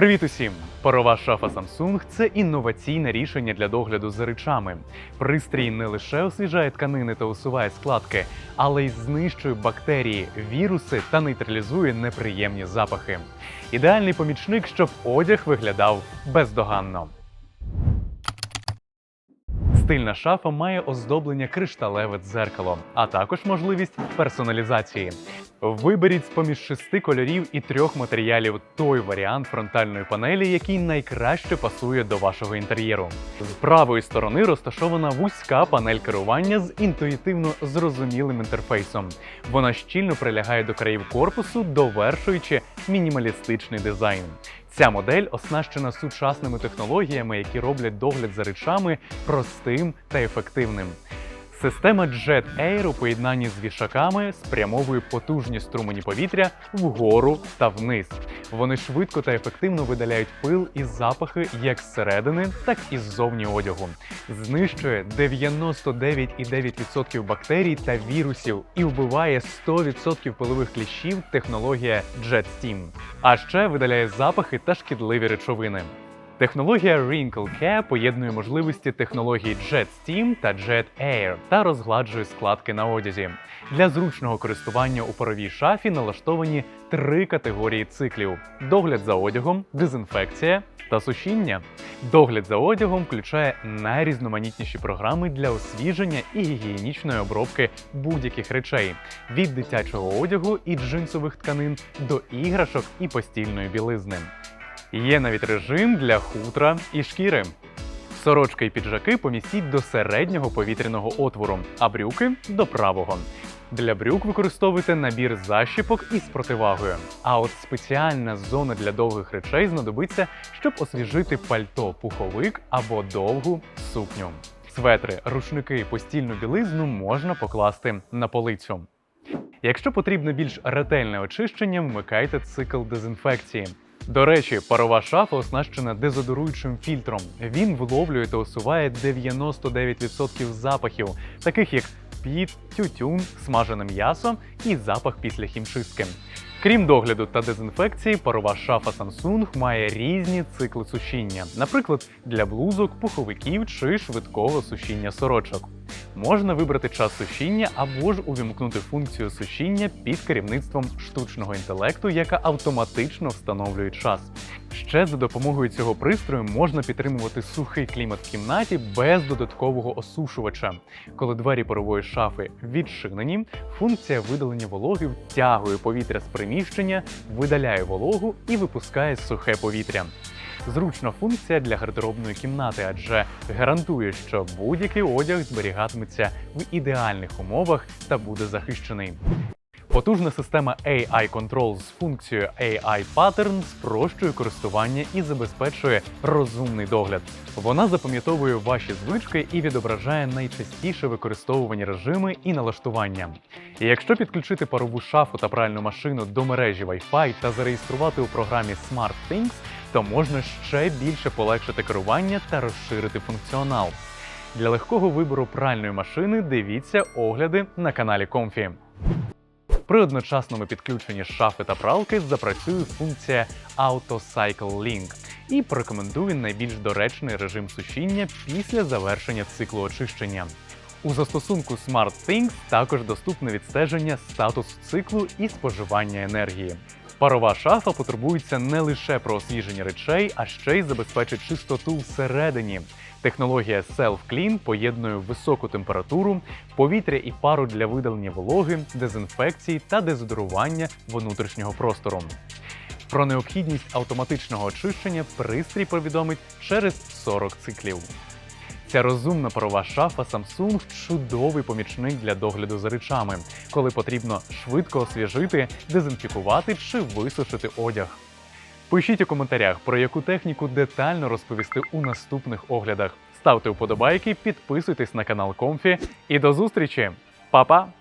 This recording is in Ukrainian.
Привіт усім! Парова шафа Samsung це інноваційне рішення для догляду за речами. Пристрій не лише освіжає тканини та усуває складки, але й знищує бактерії, віруси та нейтралізує неприємні запахи. Ідеальний помічник, щоб одяг виглядав бездоганно. Стильна шафа має оздоблення кришталеве дзеркало, а також можливість персоналізації. Виберіть з-поміж шести кольорів і трьох матеріалів той варіант фронтальної панелі, який найкраще пасує до вашого інтер'єру. З правої сторони розташована вузька панель керування з інтуїтивно зрозумілим інтерфейсом. Вона щільно прилягає до країв корпусу, довершуючи мінімалістичний дизайн. Ця модель оснащена сучасними технологіями, які роблять догляд за речами простим та ефективним. Система Jet Air у поєднанні з вішаками спрямовує потужні струмені повітря вгору та вниз. Вони швидко та ефективно видаляють пил і запахи як зсередини, так і ззовні одягу. Знищує 99,9% бактерій та вірусів і вбиває 100% пилових кліщів технологія Jet Steam. А ще видаляє запахи та шкідливі речовини. Технологія Wrinkle Care поєднує можливості технологій Jet Steam та Jet Air та розгладжує складки на одязі. Для зручного користування у паровій шафі налаштовані три категорії циклів: догляд за одягом, дезінфекція та сушіння. Догляд за одягом включає найрізноманітніші програми для освіження і гігієнічної обробки будь-яких речей від дитячого одягу і джинсових тканин до іграшок і постільної білизни. Є навіть режим для хутра і шкіри. Сорочки і піджаки помістіть до середнього повітряного отвору, а брюки до правого. Для брюк використовуйте набір защіпок із противагою. А от спеціальна зона для довгих речей знадобиться, щоб освіжити пальто, пуховик або довгу сукню. Светри, рушники постільну білизну можна покласти на полицю. Якщо потрібно більш ретельне очищення, вмикайте цикл дезінфекції. До речі, парова шафа оснащена дезодоруючим фільтром. Він виловлює та усуває 99% запахів, таких як піт, тютюн, смажене м'ясо і запах після хімчистки. Крім догляду та дезінфекції, парова шафа Samsung має різні цикли сушіння, наприклад, для блузок, пуховиків чи швидкого сушіння сорочок. Можна вибрати час сушіння або ж увімкнути функцію сушіння під керівництвом штучного інтелекту, яка автоматично встановлює час. Ще за допомогою цього пристрою можна підтримувати сухий клімат в кімнаті без додаткового осушувача. Коли двері парової шафи відчинені, функція видалення вологи втягує повітря з приміщення, видаляє вологу і випускає сухе повітря. Зручна функція для гардеробної кімнати, адже гарантує, що будь-який одяг зберігатиметься в ідеальних умовах та буде захищений. Потужна система AI Control з функцією AI Pattern спрощує користування і забезпечує розумний догляд. Вона запам'ятовує ваші звички і відображає найчастіше використовувані режими і налаштування. І якщо підключити парову шафу та пральну машину до мережі Wi-Fi та зареєструвати у програмі SmartThings, то можна ще більше полегшити керування та розширити функціонал. Для легкого вибору пральної машини дивіться огляди на каналі Comfy. При одночасному підключенні шафи та пралки запрацює функція Auto Cycle Link і порекомендує найбільш доречний режим сушіння після завершення циклу очищення. У застосунку SmartThings також доступне відстеження статусу циклу і споживання енергії. Парова шафа потурбується не лише про освіження речей, а ще й забезпечить чистоту всередині. Технологія Self Clean поєднує високу температуру, повітря і пару для видалення вологи, дезінфекції та дезодорування внутрішнього простору. Про необхідність автоматичного очищення пристрій повідомить через 40 циклів. Ця розумна парова шафа Samsung чудовий помічник для догляду за речами, коли потрібно швидко освіжити, дезінфікувати чи висушити одяг. Пишіть у коментарях, про яку техніку детально розповісти у наступних оглядах. Ставте вподобайки, підписуйтесь на канал Комфі і до зустрічі! Па-па!